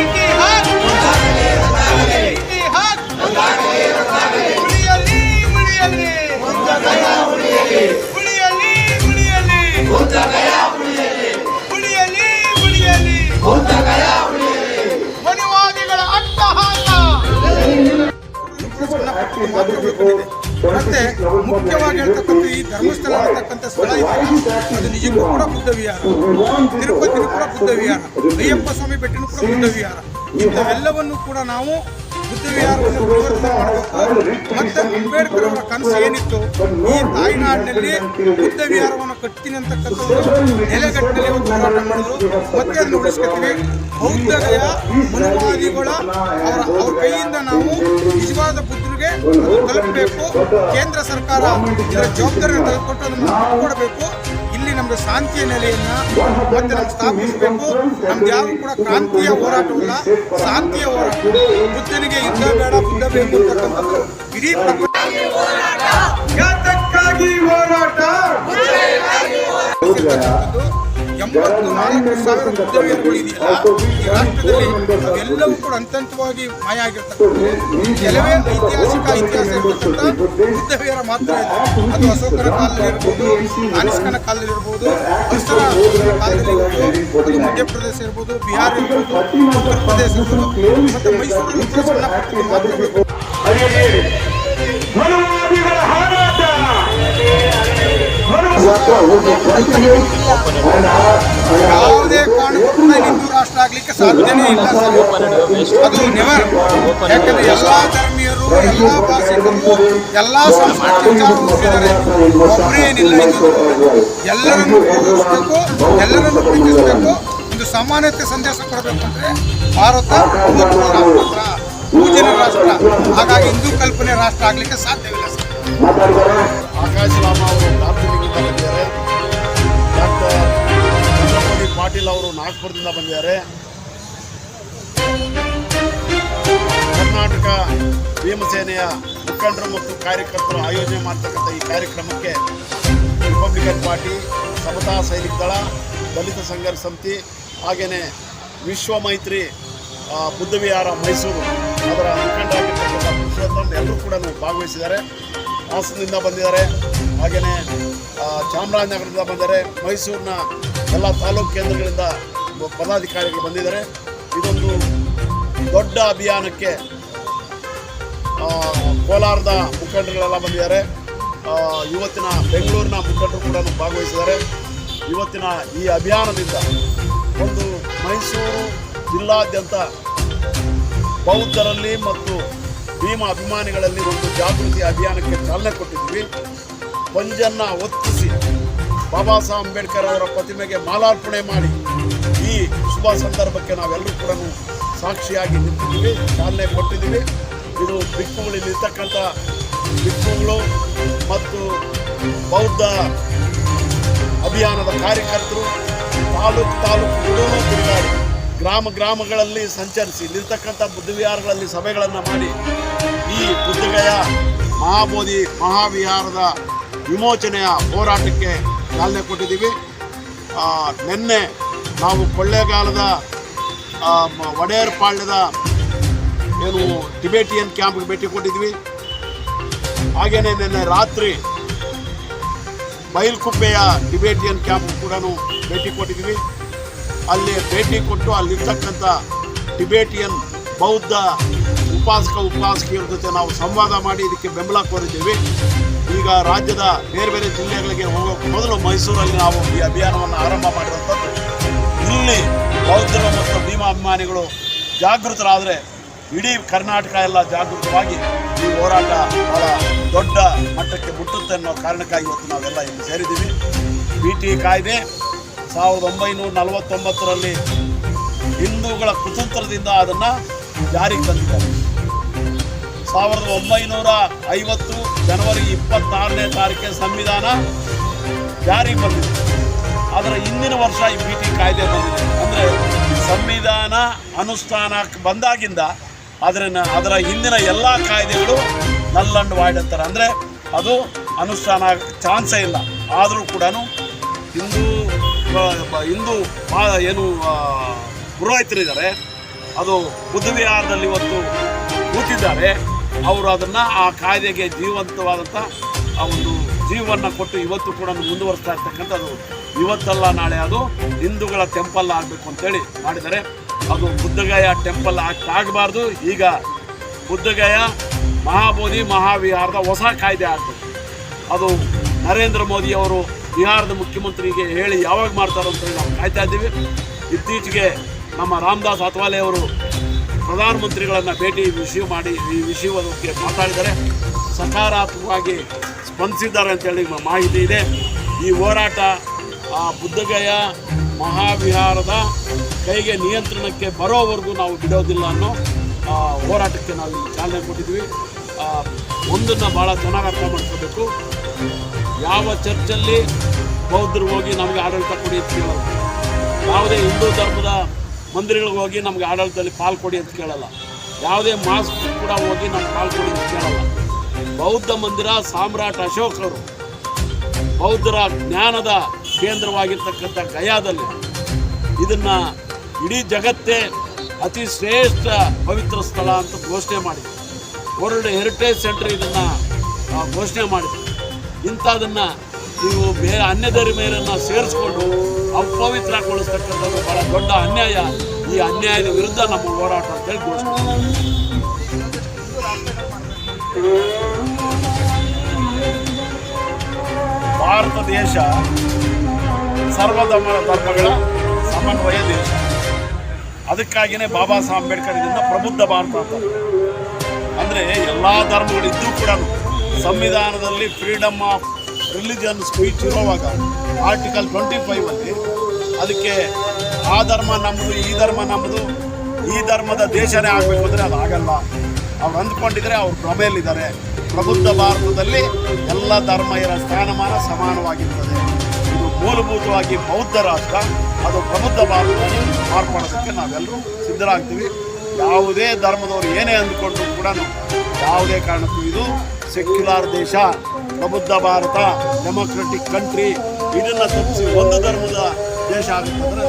ಇತಿಹಾಸ್ ಇತಿಹಾಸ್ ಮತ್ತೆ ಮುಖ್ಯವಾಗಿ ಹೇಳ್ತಕ್ಕಂಥ ಈ ಧರ್ಮಸ್ಥಳ ಅಂತಕ್ಕಂಥ ಸ್ಥಳ ಇದೆ. ಅದು ನಿಜಕ್ಕೂ ಕೂಡ ಬುದ್ಧ ವಿಹಾರ. ತಿರುಪತಿನೂ ಕೂಡ ಬುದ್ಧ ವಿಹಾರ. ಅಯ್ಯಪ್ಪ ಸ್ವಾಮಿ ಬೆಟ್ಟನೂ ಕೂಡ ಬುದ್ಧ ವಿಹಾರ. ಇಂಥವೆಲ್ಲವನ್ನು ಕೂಡ ನಾವು ಮಾಡಬೇಕು ಮತ್ತೆ ಅಂಬೇಡ್ಕರ್ ಅವರ ಕನಸು ಏನಿತ್ತು? ಈ ತಾಯ್ನಾಡಿನಲ್ಲಿ ಬುದ್ಧ ವಿಹಾರವನ್ನು ಕಟ್ತೀನಿ ಅಂತಕ್ಕಂಥ ನೆಲೆಗಟ್ಟಿನಲ್ಲಿ ಒಂದು ಹೋರಾಟ ಮಾಡಿದ್ರು. ಮತ್ತೆ ಅದನ್ನು ಉಳಿಸ್ಕೊತೀವಿ. ಬೌದ್ಧಗಯ, ಮನುವಾದಿಗಳ ಅವರ ಅವ್ರ ಕೈಯಿಂದ ನಾವು ನಿಜವಾದ ಬುದ್ಧರಿಗೆ ತಲುಪಬೇಕು. ಕೇಂದ್ರ ಸರ್ಕಾರ ಇದರ ಜವಾಬ್ದಾರಿಯನ್ನು ತೆಗೆದುಕೊಟ್ಟು ಅದನ್ನು ಕೊಡಬೇಕು ನಮ್ಗೆ ಶಾಂತಿಯ ನೆಲೆಯನ್ನ ಮತ್ತೆ ನಾವು ಸ್ಥಾಪಿಸಬೇಕು. ನಮ್ದು ಯಾರು ಕೂಡ ಕ್ರಾಂತಿಯ ಹೋರಾಟವಲ್ಲ, ಶಾಂತಿಯ ಹೋರಾಟ. ಬುದ್ಧನಿಗೆ ಯುದ್ಧ ಬೇಡ, ಬುದ್ಧ ಬೇಕು ಅಂತಕ್ಕಂಥದ್ದು. ಇಡೀ ಪ್ರಪಂಚ ಇದೆಯಲ್ಲ ಈ ರಾಷ್ಟ್ರದಲ್ಲಿ ಅವೆಲ್ಲವೂ ಕೂಡ ಅಂತಂತವಾಗಿ ಮಾಯ ಆಗಿರ್ತಕ್ಕಂಥದ್ದು ಕೆಲವೇ ಐತಿಹಾಸಿಕ ಇತಿಹಾಸ ಇರ್ತಕ್ಕಂಥ ಬುದ್ಧವೀರ ಮಾತ್ರ ಇದೆ. ಅದು ಅಶೋಕರ ಕಾಲದಲ್ಲಿ ಇರ್ಬೋದು ಅನಿಸ್ಕನ ಕಾಲದಲ್ಲಿ ಇರ್ಬೋದು ಅಸ್ತರ ಕಾಲದಲ್ಲಿ ಇರ್ಬೋದು ಅದು ಮಧ್ಯಪ್ರದೇಶ ಇರ್ಬೋದು ಬಿಹಾರ ಇರ್ಬೋದು ಉತ್ತರ ಪ್ರದೇಶ ಇರ್ಬೋದು. ಮತ್ತು ಮೈಸೂರು ಸಣ್ಣ ಪುಟ್ಟ ಮಾತ್ರ ಹೋರಾಟ ಯಾವುದೇ ಕಾರಣಕ್ಕೂ ಕೂಡ ಹಿಂದೂ ರಾಷ್ಟ್ರ ಆಗ್ಲಿಕ್ಕೆ ಸಾಧ್ಯನೇ ಇಲ್ಲ ಅದು ನೆವರ್ ಯಾಕಂದ್ರೆ ಎಲ್ಲಾ ಧರ್ಮೀಯರು ಎಲ್ಲಾ ಭಾಷಿಕರು ಎಲ್ಲಾ ಸಂಸ್ಕೃತಿ ವಿಚಾರವಿದ್ದಾರೆ ಒಬ್ಬರೇ ಏನಿಲ್ಲ ಎಲ್ಲರನ್ನು ಗೌರವಿಸಬೇಕು ಎಲ್ಲರನ್ನು ಪ್ರೀತಿಸಬೇಕು ಒಂದು ಸಮಾನತೆ ಸಂದೇಶ ಕೊಡಬೇಕು ಅಂದ್ರೆ ಭಾರತ ರಾಷ್ಟ್ರ ಪೂಜನ ರಾಷ್ಟ್ರ. ಹಾಗಾಗಿ ಹಿಂದೂ ಕಲ್ಪನೆ ರಾಷ್ಟ್ರ ಆಗ್ಲಿಕ್ಕೆ ಸಾಧ್ಯವಿಲ್ಲ ಸರ್. ಆಕಾಶ್ ರಾಮ ಅವರು ಬಂದಿದ್ದಾರೆ. ಡಾಕ್ಟರ್ ಪಾಟೀಲ್ ಅವರು ನಾಗ್ಪುರದಿಂದ ಬಂದಿದ್ದಾರೆ. ಕರ್ನಾಟಕ ಭೀಮಸೇನೆಯ ಮುಖಂಡರು ಮತ್ತು ಕಾರ್ಯಕರ್ತರು ಆಯೋಜನೆ ಮಾಡ್ತಕ್ಕಂಥ ಈ ಕಾರ್ಯಕ್ರಮಕ್ಕೆ ರಿಪಬ್ಲಿಕನ್ ಪಾರ್ಟಿ ಸಮತಾ ಸೈನಿಕ ದಳ, ದಲಿತ ಸಂಘರ್ಷ ಸಮಿತಿ ಹಾಗೆಯೇ ವಿಶ್ವ ಮೈತ್ರಿ ಬುದ್ಧವಿಹಾರ ಮೈಸೂರು ಅದರ ಮುಖಂಡರಾಗಿರ್ತಕ್ಕಂಥ ಪುರುಷೋತ್ತಮ್, ಎಲ್ಲರೂ ಕೂಡ ಭಾಗವಹಿಸಿದ್ದಾರೆ. ಹಾಸನದಿಂದ ಬಂದಿದ್ದಾರೆ. ಹಾಗೆಯೇ ಚಾಮರಾಜನಗರದಿಂದ ಬಂದರೆ ಮೈಸೂರಿನ ಎಲ್ಲ ತಾಲೂಕು ಕೇಂದ್ರಗಳಿಂದ ಪದಾಧಿಕಾರಿಗಳು ಬಂದಿದ್ದಾರೆ. ಇದೊಂದು ದೊಡ್ಡ ಅಭಿಯಾನಕ್ಕೆ ಕೋಲಾರದ ಮುಖಂಡರುಗಳೆಲ್ಲ ಬಂದಿದ್ದಾರೆ. ಇವತ್ತಿನ ಬೆಂಗಳೂರಿನ ಮುಖಂಡರು ಕೂಡ ಭಾಗವಹಿಸಿದ್ದಾರೆ. ಇವತ್ತಿನ ಈ ಅಭಿಯಾನದಿಂದ ಒಂದು ಮೈಸೂರು ಜಿಲ್ಲಾದ್ಯಂತ ಬೌದ್ಧರಲ್ಲಿ ಮತ್ತು ಭೀಮ ಅಭಿಮಾನಿಗಳಲ್ಲಿ ಒಂದು ಜಾಗೃತಿ ಅಭಿಯಾನಕ್ಕೆ ಚಾಲನೆ ಕೊಟ್ಟಿದ್ದೀವಿ. ಪಂಜನ್ನ ಒತ್ತಿಸಿ ಬಾಬಾ ಸಾಹೇಬ್ ಅಂಬೇಡ್ಕರ್ ಅವರ ಪ್ರತಿಮೆಗೆ ಮಾಲಾರ್ಪಣೆ ಮಾಡಿ ಈ ಶುಭ ಸಂದರ್ಭಕ್ಕೆ ನಾವೆಲ್ಲರೂ ಕೂಡ ಸಾಕ್ಷಿಯಾಗಿ ನಿಂತಿದ್ದೀವಿ, ಚಾಲನೆ ಕೊಟ್ಟಿದ್ದೀವಿ. ಇದು ಬಿಕ್ಕುಗಳು ಇರ್ತಕ್ಕಂಥ ಬಿಕ್ಕುಗಳು ಮತ್ತು ಬೌದ್ಧ ಅಭಿಯಾನದ ಕಾರ್ಯಕರ್ತರು, ತಾಲೂಕು ತಾಲೂಕುಗಳೂ ತಿರುಗಾಡಿ ಗ್ರಾಮ ಗ್ರಾಮಗಳಲ್ಲಿ ಸಂಚರಿಸಿ, ಇಲ್ಲಿರ್ತಕ್ಕಂಥ ಬುದ್ಧವಿಹಾರಗಳಲ್ಲಿ ಸಭೆಗಳನ್ನು ಮಾಡಿ ಈ ಬುದ್ಧಗಯ ಮಹಾಬೋಧಿ ಮಹಾವಿಹಾರದ ವಿಮೋಚನೆಯ ಹೋರಾಟಕ್ಕೆ ಚಾಲನೆ ಕೊಟ್ಟಿದ್ದೀವಿ. ನಿನ್ನೆ ನಾವು ಕೊಳ್ಳೇಗಾಲದ ಒಡೆಯರ್ ಪಾಳ್ಯದ ಏನು ಟಿಬೇಟಿಯನ್ ಕ್ಯಾಂಪ್ಗೆ ಭೇಟಿ ಕೊಟ್ಟಿದ್ವಿ ಹಾಗೆಯೇ ನಿನ್ನೆ ರಾತ್ರಿ ಬೈಲ್ಕುಪ್ಪೆಯ ಟಿಬೇಟಿಯನ್ ಕ್ಯಾಂಪ್ ಕೂಡ ಭೇಟಿ ಕೊಟ್ಟಿದ್ವಿ ಅಲ್ಲಿ ಭೇಟಿ ಕೊಟ್ಟು ಅಲ್ಲಿರ್ತಕ್ಕಂಥ ಟಿಬೇಟಿಯನ್ ಬೌದ್ಧ ಉಪಾಸಕ, ಉಪಾಸಕಿಯರ ಜೊತೆ ನಾವು ಸಂವಾದ ಮಾಡಿ ಇದಕ್ಕೆ ಬೆಂಬಲ ಕೋರಿದ್ದೀವಿ. ಈಗ ರಾಜ್ಯದ ಬೇರೆ ಬೇರೆ ಜಿಲ್ಲೆಗಳಿಗೆ ಹೋಗೋಕ್ಕೆ ಮೊದಲು ಮೈಸೂರಲ್ಲಿ ನಾವು ಈ ಅಭಿಯಾನವನ್ನು ಆರಂಭ ಮಾಡಿರುವಂಥದ್ದು ಇಲ್ಲಿ ಬೌದ್ಧರು ಮತ್ತು ಭೀಮಾಭಿಮಾನಿಗಳು ಜಾಗೃತರಾದರೆ ಇಡೀ ಕರ್ನಾಟಕ ಎಲ್ಲ ಜಾಗೃತವಾಗಿ ಈ ಹೋರಾಟ ಬಹಳ ದೊಡ್ಡ ಮಟ್ಟಕ್ಕೆ ಮುಟ್ಟುತ್ತೆ ಅನ್ನೋ ಕಾರಣಕ್ಕಾಗಿ ಇವತ್ತು ನಾವೆಲ್ಲ ಇಲ್ಲಿ ಸೇರಿದ್ದೀವಿ. ಬಿ ಟಿ ಕಾಯ್ದೆ ಸಾವಿರದ ಒಂಬೈನೂರ ನಲವತ್ತೊಂಬತ್ತರಲ್ಲಿ ಹಿಂದೂಗಳ ಕುತಂತ್ರದಿಂದ ಅದನ್ನು ಜಾರಿಗೆ ತಂದಿದ್ದಾರೆ. ಸಾವಿರದ ಒಂಬೈನೂರ ಐವತ್ತು ಜನವರಿ ಇಪ್ಪತ್ತಾರನೇ ತಾರೀಕಿನ ಸಂವಿಧಾನ ಜಾರಿಗೆ ಬಂದಿದೆ. ಆದರೆ ಹಿಂದಿನ ವರ್ಷ ಈ ಬಿ ಟಿ ಕಾಯ್ದೆ ಬಂದಿದೆ. ಅಂದರೆ ಸಂವಿಧಾನ ಅನುಷ್ಠಾನಕ್ಕೆ ಬಂದಾಗಿಂದ ಆದರೆ ಅದರ ಹಿಂದಿನ ಎಲ್ಲ ಕಾಯ್ದೆಗಳು ನಲ್ ಅಂಡ್ ವಾಯ್ಡ್ ಅಂತಾರೆ. ಅಂದರೆ ಅದು ಅನುಷ್ಠಾನ ಚಾನ್ಸೇ ಇಲ್ಲ. ಆದರೂ ಕೂಡ ಹಿಂದೂ ಹಿಂದೂ ಏನು ಪುರೋಹಿತರಿದ್ದಾರೆ. ಅದು ಬುದ್ಧವಿಹಾರದಲ್ಲಿ ಇವತ್ತು ಕೂತಿದ್ದಾರೆ. ಅವರು ಅದನ್ನು ಆ ಕಾಯ್ದೆಗೆ ಜೀವಂತವಾದಂಥ ಆ ಒಂದು ಜೀವವನ್ನು ಕೊಟ್ಟು ಇವತ್ತು ಕೂಡ ಮುಂದುವರಿಸ್ತಾ ಇರ್ತಕ್ಕಂಥದ್ದು ಇವತ್ತಲ್ಲ ನಾಳೆ ಅದು ಹಿಂದೂಗಳ ಟೆಂಪಲ್ ಆಗಬೇಕು ಅಂತೇಳಿ ಮಾಡಿದರೆ ಅದು ಬುದ್ಧಗಯ ಟೆಂಪಲ್ ಆಗಬಾರ್ದು. ಈಗ ಬುದ್ಧಗಯ, ಮಹಾಬೋಧಿ, ಮಹಾವಿಹಾರದ ಹೊಸ ಕಾಯ್ದೆ ಆಗಬೇಕು. ಅದು ನರೇಂದ್ರ ಮೋದಿ ಅವರು ಬಿಹಾರದ ಮುಖ್ಯಮಂತ್ರಿಗೆ ಹೇಳಿ ಯಾವಾಗ ಮಾಡ್ತಾರೋ ಅಂತ ಹೇಳಿ ನಾವು ಕಾಯ್ತಾ ಇದ್ದೀವಿ. ಇತ್ತೀಚೆಗೆ ನಮ್ಮ ರಾಮದಾಸ್ ಅತ್ವಾಲೆ ಅವರು ಪ್ರಧಾನಮಂತ್ರಿಗಳನ್ನು ಭೇಟಿ ವಿಷಯ ಮಾಡಿ, ಈ ಬಗ್ಗೆ ಮಾತಾಡಿದರೆ ಸಕಾರಾತ್ಮಕವಾಗಿ ಸ್ಪಂದಿಸಿದ್ದಾರೆ ಅಂತೇಳಿ ಮಾಹಿತಿ ಇದೆ. ಈ ಹೋರಾಟ, ಆ ಬುದ್ಧಗಯ ಮಹಾವಿಹಾರದ ಕೈಗೆ ನಿಯಂತ್ರಣಕ್ಕೆ ಬರೋವರೆಗೂ ನಾವು ಬಿಡೋದಿಲ್ಲ ಅನ್ನೋ ಹೋರಾಟಕ್ಕೆ ನಾವು ಚಾಲನೆ ಕೊಟ್ಟಿದ್ವಿ ಒಂದನ್ನು ಭಾಳ ಚೆನ್ನಾಗಿ ಅರ್ಥ ಮಾಡ್ಕೋಬೇಕು. ಯಾವ ಚರ್ಚಲ್ಲಿ ಬೌದ್ಧರು ಹೋಗಿ ನಮಗೆ ಆಡಳಿತ ಕೊಡಿ ಯಾವುದೇ ಹಿಂದೂ ಧರ್ಮದ ಮಂದಿರಗಳಿಗೆ ಹೋಗಿ ನಮ್ಗೆ ಆಡಳಿತದಲ್ಲಿ ಪಾಲ್ ಕೊಡಿ ಅಂತ ಕೇಳಲ್ಲ. ಯಾವುದೇ ಮಾಸ್ಕ್ ಕೂಡ ಹೋಗಿ ನಮ್ಗೆ ಪಾಲ್ ಕೊಡಿ ಅಂತ ಕೇಳಲ್ಲ. ಬೌದ್ಧ ಮಂದಿರ ಸಾಮ್ರಾಟ್ ಅಶೋಕ್ ಅವರು ಬೌದ್ಧರ ಜ್ಞಾನದ ಕೇಂದ್ರವಾಗಿರ್ತಕ್ಕಂಥ ಗಯಾದಲ್ಲಿ ಇದನ್ನ ಇಡೀ ಜಗತ್ತೇ ಅತಿ ಶ್ರೇಷ್ಠ ಪವಿತ್ರ ಸ್ಥಳ ಅಂತ ಘೋಷಣೆ ಮಾಡಿದೆ ವರ್ಲ್ಡ್ ಹೆರಿಟೇಜ್ ಸೆಂಟರ್ ಇದನ್ನ ಘೋಷಣೆ ಮಾಡಿದೆ ಇಂಥದನ್ನ ನೀವು ಬೇರೆ ಅನ್ಯ ಮೇಲನ್ನು ಸೇರಿಸ್ಕೊಂಡು ಅಪವಿತ್ರಗೊಳಿಸ್ತಕ್ಕಂಥದ್ದು ಬಹಳ ದೊಡ್ಡ ಅನ್ಯಾಯ. ಈ ಅನ್ಯಾಯದ ವಿರುದ್ಧ ನಮ್ಮ ಹೋರಾಟ ಅಂತ ಹೇಳಿ ಭಾರತ ದೇಶ ಸರ್ವಧರ್ಮ ಧರ್ಮಗಳ ಸಮನ್ವಯ ದೇಶ. ಅದಕ್ಕಾಗಿಯೇ ಬಾಬಾ ಸಾಹೇಬ್ ಅಂಬೇಡ್ಕರ್ ಇದರಿಂದ ಪ್ರಬುದ್ಧ ಭಾರತ ಅಂತ. ಅಂದರೆ ಎಲ್ಲ ಧರ್ಮಗಳಿದ್ದೂ ಕೂಡ ಸಂವಿಧಾನದಲ್ಲಿ ಫ್ರೀಡಮ್ ಆಫ್ ರಿಲಿಜನ್ ಸ್ಪೀಚ್ ಇರುವಾಗ ಆರ್ಟಿಕಲ್ ಟ್ವೆಂಟಿ ಫೈವಲ್ಲಿ ಅದಕ್ಕೆ ಆ ಧರ್ಮ ನಮ್ಮದು ಈ ಧರ್ಮ ನಮ್ಮದು ಈ ಧರ್ಮದ ದೇಶನೇ ಆಗಬೇಕು ಅಂದರೆ ಅದು ಆಗಲ್ಲ. ಅವ್ರು ಅಂದ್ಕೊಂಡಿದ್ರೆ ಅವ್ರು ಭ್ರಮೆಯಲ್ಲಿದ್ದಾರೆ. ಪ್ರಬುದ್ಧ ಭಾರತದಲ್ಲಿ ಎಲ್ಲ ಧರ್ಮ ಇರೋ ಸ್ಥಾನಮಾನ ಸಮಾನವಾಗಿರ್ತದೆ. ಇದು ಮೂಲಭೂತವಾಗಿ ಬೌದ್ಧ ರಾಷ್ಟ್ರ, ಅದು ಪ್ರಬುದ್ಧ ಭಾರತದಲ್ಲಿ ಮಾರ್ಪಡೋದಕ್ಕೆ ನಾವೆಲ್ಲರೂ ಸಿದ್ಧರಾಗ್ತೀವಿ. ಯಾವುದೇ ಧರ್ಮದವರು ಏನೇ ಅಂದ್ಕೊಂಡ್ರು ಕೂಡ ಯಾವುದೇ ಕಾರಣಕ್ಕೂ ಇದು ಸೆಕ್ಯುಲರ್ ದೇಶ. ಪ್ರಬುದ್ಧ ಭಾರತ ಡೆಮೊಕ್ರೆಟಿಕ್ ಕಂಟ್ರಿ ಇದನ್ನು ತಪ್ಪಿಸಿ ಒಂದು ಧರ್ಮದ ದೇಶ ಆಗುತ್ತೆ ಅಂದರೆ